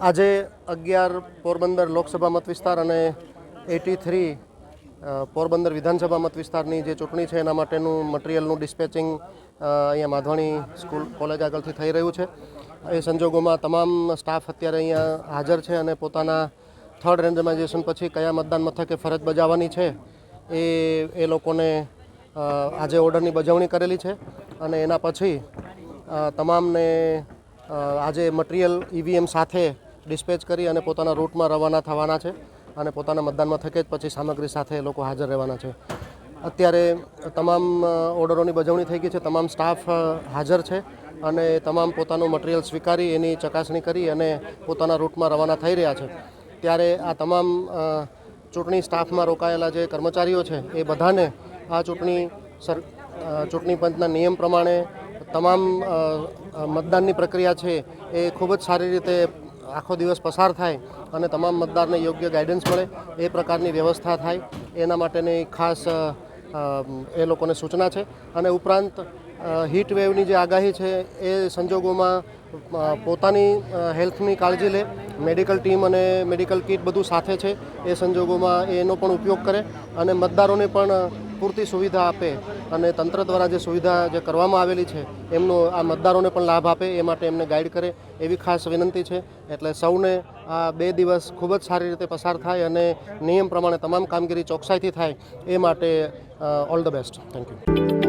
આજે અગિયાર પોરબંદર લોકસભા મત વિસ્તાર અને એટી થ્રી પોરબંદર વિધાનસભા મત વિસ્તારની જે ચૂંટણી છે, એના માટેનું મટીરિયલનું ડિસ્પેચિંગ અહીંયા માધવાણી સ્કૂલ કોલેજ આગળથી થઈ રહ્યું છે. એ સંજોગોમાં તમામ સ્ટાફ અત્યારે અહીંયા હાજર છે અને પોતાના થર્ડ રેન્ડમાઇઝેશન પછી કયા મતદાન મથકે ફરજ બજાવવાની છે, એ એ લોકોને આજે ઓર્ડરની બજવણી કરેલી છે અને એના પછી તમામને આજે મટીરિયલ ઈવીએમ સાથે ડિસ્પેચ કરી અને પોતાના રૂટમાં રવાના થવાના છે અને પોતાના મતદાનમાં થકે જ પછી સામગ્રી સાથે લોકો હાજર રહેવાના છે. અત્યારે તમામ ઓર્ડરોની બજવણી થઈ ગઈ છે, તમામ સ્ટાફ હાજર છે અને તમામ પોતાનું મટીરિયલ સ્વીકારી, એની ચકાસણી કરી અને પોતાના રૂટમાં રવાના થઈ રહ્યા છે. ત્યારે આ તમામ ચૂંટણી સ્ટાફમાં રોકાયેલા જે કર્મચારીઓ છે, એ બધાને આ ચૂંટણી સર ચૂંટણી પંચના નિયમ પ્રમાણે તમામ મતદાનની પ્રક્રિયા છે એ ખૂબ જ સારી રીતે આખો દિવસ પસાર થાય અને તમામ મતદારને યોગ્ય ગાઈડન્સ મળે, એ પ્રકારની વ્યવસ્થા થાય. એના માટેની ખાસ એ લોકોને સૂચના છે. અને ઉપરાંત હીટ વેવની જે આગાહી છે, એ સંજોગોમાં પોતાની હેલ્થની કાળજી લે મેડિકલ ટીમ અને મેડિકલ કિટ બધું સાથે છે, એ સંજોગોમાં એનો પણ ઉપયોગ કરે. અને મતદારોને પણ પૂરતી સુવિધા આપે અને તંત્ર દ્વારા જે સુવિધા જે કરવામાં આવેલી છે, એમનો આ મતદારોને પણ લાભ આપે, એ માટે એમને ગાઈડ કરે, એવી ખાસ વિનંતી છે. એટલે સૌને આ બે દિવસ ખૂબ જ સારી રીતે પસાર થાય અને નિયમ પ્રમાણે તમામ કામગીરી ચોકસાઈથી થાય, એ માટે all the best. Thank you